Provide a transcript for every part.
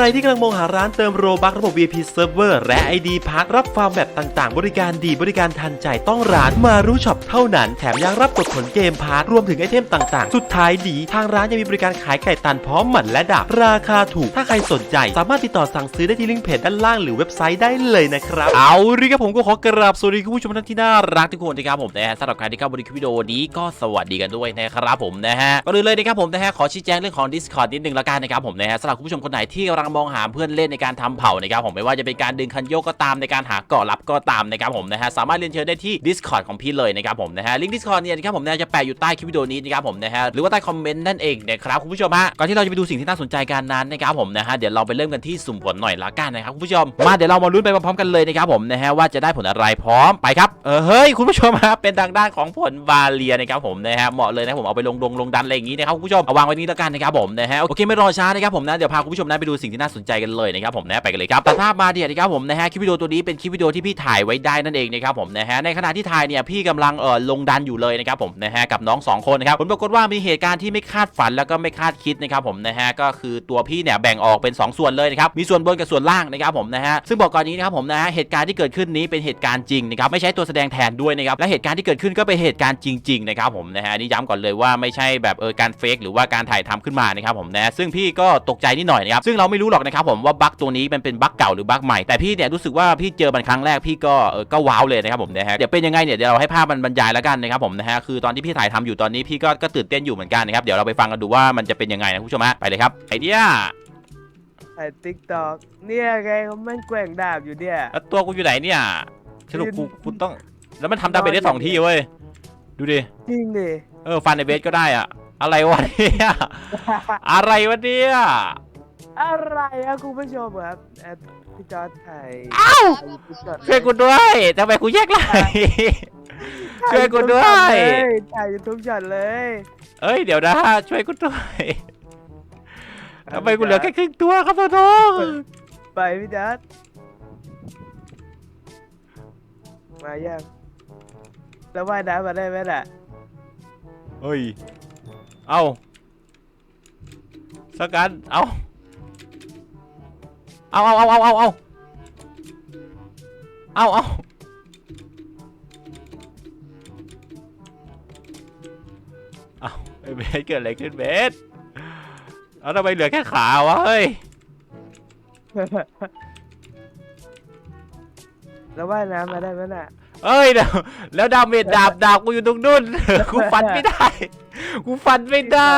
รที่กำลังมองหาร้านเติมโรบักระบบ VIP Server และ ID พักรับฟาร์มแบบต่างๆ บริการดีบริการทันใจต้องร้านมารู้ช็อปเท่านั้น แถมยังรับกดผลเกมพาร์ทรวมถึงไอเทมต่างๆ สุดท้ายดี ทางร้านยังมีบริการขายไก่ตันพร้อมหมันและดาบราคาถูก ถ้าใครสนใจ สามารถติดต่อสั่งซื้อได้ที่ลิงก์เพจด้านล่างหรือเว็บไซต์ได้เลยนะครับ เอาละครับผมก็ขอกราบสวัสดีคุณผู้ชมท่านที่น่ารักทุกคนนะครับผมนะฮะสำหรับใครที่เข้ามาดูคลิปวิดีโอนี้ก็สวัสดีกันด้วยนะครับผมนะฮะก่อนอื่นเลยนะครับผมนะฮะขอชี้แจงเรื่องของ Discord นิดนึงละกันนะครับผมนะฮะสำหรับคุณผู้ชมคนไหนที่กำลังมองหาเพื่อนเล่นในการทำเผ่านะครับผมไม่ว่าจะเป็นการดึงคันโยกก็ตามในการหาเกาะลับก็ตามนะครับผมนะฮะสามารถเรียนเชิญได้ที่ Discord ของพี่เลยนะครับผมนะฮะลิงก์ Discord เนี่ยนะครับผมนะจะแปะอยู่ใต้คลิปวิดีโอนี้นะครับผมนะฮะหรือว่าใต้คอมเมนต์นั่นเองนะครับคุณผู้ชมฮะก่อนที่เราจะไปดูสิ่งที่น่าสนใจกันนั้นนะครับผมนะฮะเดี๋ยวเราไปเริ่มกันที่สุ่มผลหน่อยละกันนะครับคุณผู้ชมมาเดี๋ยวเรามาลุ้นไปพร้อมๆกันเลยนะครับผมนะฮะว่าจะได้ผลอะไรพร้อมไปครับเออเฮ้ยคุณผู้ชมฮะเป็นทางด้านของผลวาเลียนะครับผมนะฮะเหมาะเลยนะผมเอาไปลงดงลงดันอะไรอย่างงี้นะครับคุณผู้ชมเอาวางไว้นี้ล้วกันนะครับผมนะฮะโอเคไม่รอช้านะครับผมนะเดี๋ยวพาคุณผู้ชมนะไปดูสิ่งที่น่าสนใจกันเลยนะครับผมนะไปกันเลยครับตัดภาพมาเดียนะครับผมนะฮะคลิปวิดีโอตัวนี้เป็นคลิปวิดีโอที่พี่ถ่ายไว้ได้นั่นเองนะครับผมนะฮะในขณะที่ถ่ายเนี่ยพี่กำลังเออลงดันอยู่เลยนะครับผมนะฮะกับน้องสองคนนะครับผลปรากฏว่ามีเหตุการณ์ที่ไม่คาดฝันแล้วก็ไม่คาดคิดนะครับผมนะฮะก็คือตัวพี่เนี่ยแบ่งออกเป็น 2 ส่วนเลยนะครับมีส่วนบนกับส่วนล่างนะครับผมนะฮะซึ่งบอกก่อนนี้นะครับผมนะฮะเหตุการณ์ที่เกิดขึ้นนี้เป็นเหตุการณ์จริงนะครับไม่ใช่ตัวแสดงแทนด้วยนะครับและเหตุการณ์ที่เกิดขึ้นก็เป็นเหตุการณ์จริงๆนะครับผมนะฮะนี่ย้ำก่อนเลยว่าไม่ใช่แบบเออการเฟกหรือว่าการถ่ายทำขึ้นมานะครับผมนะซึ่งพี่ก็ตกใจนิดหน่อยนะครับซึ่งเราไม่รู้หรอกนะครับผมว่าบั๊กตัวนี้มันเป็นบั๊กเก่าหรือบั๊กใหม่แต่พี่เนี่ยรู้สึกว่าพี่เจอมันครั้งแรกพี่ก็เออก็ว้าวเลยนะครับผมนะฮะเดี๋ยวเป็นยังไงเนี่ยเดี๋ยวเราให้ภาพมันบรรยายแล้วกันนะครับผมนะฮะคือตอนที่พี่ถ่ายทำอยู่ตอนนี้พี่ก็ก็ตื่นเต้นอยู่เหมือนกันนะครับเดี๋ยวเราไปฟังกันดูว่ามันจะเป็นยังไงนะคุณผู้ชมฮะไปเลยครับไอเดียไอ้ติ๊กตอกเนี่ยไงเขาแม่งแกว่งดาบอยู่เนี่ยแล้วตัวกูอยู่ไหนเนี่ยสรุปกูกูต้องแล้วมันทำดาเมจได้สองที่เว้ยดูดิจริงดิเออฟันในเบสก็ได้อะอะไรวะเนี่ยอะไรวะเนี่ย อะไรอะคุณผู้ชมครับแอดพี่จอร์ดไทยอ้าวพี่จอร์ดช่วยกูด้วยทำไมกูแยกไหล ช่วยกูด้วย ถ่ายยูทูบช็อตเลยเอ้ยเดี๋ยวนะช่วยกูด้วยทำไมกูเหลือแค่ครึ่งตัวครับน้องไปพี่จอร์ดมายังแล้วว่ายน้ำมาได้ไหมล่ะเฮ้ย เอาสักกัน เอา เอาเอาเอาเอาเอาเอาเอาเอาเอาไอ้เบสเกิดอะไรขึ้นเบสเอาทำไมเหลือแค่ขาวะเฮ้ยแล้วว่ายน้ำมาได้ไหมล่ะ เอ้ยเดี๋ยวแล้วดาเมจดาบดาบกูอยู่ตรงนู้น กูฟันไม่ได้ กูฟันไม่ได้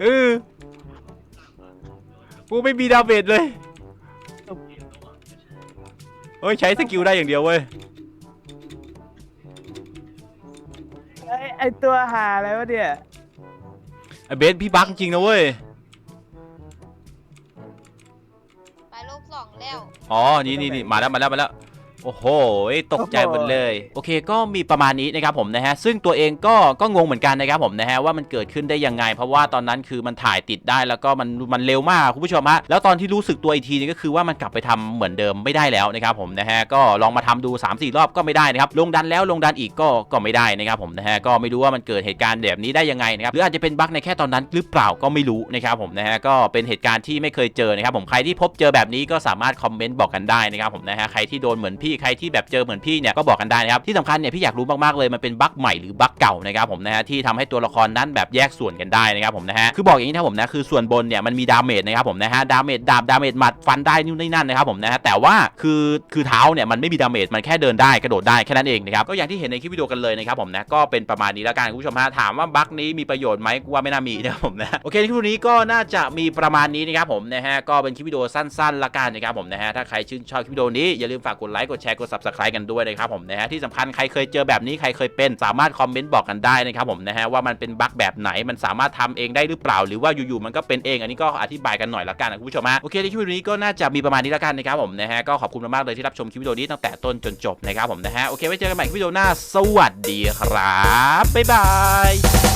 เออกูไม่มีดาเมจเลย เฮ้ยใช้สกิลได้อย่างเดียวเว้ย ไอ้ไอตัวหาอะไรวะเนี่ยไอเบสพี่บักจริงนะเว้ย ไปลูกสองแล้ว อ๋อ นี่นี่นี่มาแล้วมาแล้วมาแล้ว โอ้โห ตกใจหมดเลย โอเค ก็มีประมาณนี้นะครับผมนะฮะ ซึ่งตัวเองก็ ก็งงเหมือนกันนะครับผมนะฮะ ว่ามันเกิดขึ้นได้ยังไง เพราะว่าตอนนั้นคือมันถ่ายติดได้แล้วก็มัน มันเร็วมากคุณผู้ชมฮะ แล้วตอนที่รู้สึกตัวอีกทีนึงก็คือว่ามันกลับไปทำเหมือนเดิมไม่ได้แล้วนะครับผมนะฮะ ก็ลองมาทำดู 3-4 รอบก็ไม่ได้นะครับ ลงดันแล้วลงดันอีกก็ ก็ไม่ได้นะครับผมนะฮะ ก็ไม่รู้ว่ามันเกิดเหตุการณ์แบบนี้ได้ยังไงนะครับ หรืออาจจะเป็นบั๊กในแค่ตอนนั้นหรือเปล่าก็ไม่รู้นะครับผมนะฮะ ก็เป็นเหตุการณ์ที่ไม่เคยเจอนะครับผม ใครที่พบเจอแบบนี้ก็สามารถคอมเมนต์บอกกันได้นะครับผมนะฮะ ใครที่โดนเหมือนพี่ใครที่แบบเจอเหมือนพี่เนี่ยก็บอกกันได้นะครับที่สำคัญเนี่ยพี่อยากรู้มากๆเลยมันเป็นบั๊กใหม่หรือบั๊กเก่านะครับผมนะฮะที่ทำให้ตัวละครนั้นแบบแยกส่วนกันได้นะครับผมนะฮะคือบอกอย่างนี้นะผมนะคือส่วนบนเนี่ยมันมีดาเมจนะครับผมนะฮะดาเมจดาบดาเมจหมัดฟันได้นู่นนี่นั่นนะครับผมนะฮะแต่ว่าคือคือเท้าเนี่ยมันไม่มีดาเมจมันแค่เดินได้กระโดดได้แค่นั้นเองนะครับก็อย่างที่เห็นในคลิปวิดีโอกันเลยนะครับผมนะก็เป็นประมาณนี้แล้วกันคุณผู้ชมฮะถามว่าบั๊กนี้มีประโยชน์ไหมกูว่าไม่น่ามีนะครับผมนะโอเคคลิปวิดีโอนี้ก็น่าจะมีประมาณนี้นะครับผมนะฮะก็เป็นคลิปวิดีโอสั้นๆละกันนะครับผมนะฮะถ้าใครชื่นชอบคลิปวิดีโอนี้อย่าลืมฝากกดไลค์กดแชร์กด subscribe กันด้วยนะครับผมนะฮะที่สำคัญใครเคยเจอแบบนี้ใครเคยเป็นสามารถคอมเมนต์บอกกันได้นะครับผมนะฮะว่ามันเป็นบั๊กแบบไหนมันสามารถทำเองได้หรือเปล่า หรือว่าอยู่ๆมันก็เป็นเองอันนี้ก็อธิบายกันหน่อยละกันนะคุณผู้ชมฮะโอเคในคลิปวิดีโอนี้ก็น่าจะมีประมาณนี้ละกันนะครับผมนะฮะก็ขอบคุณมากๆเลยที่รับชมคลิปวิดีโอนี้ตั้งแต่ต้นจนจบนะครับผมนะฮะโอเคไว้เจอกันใหม่คลิปวิดีโอหน้าสวัสดีครับบ๊ายบาย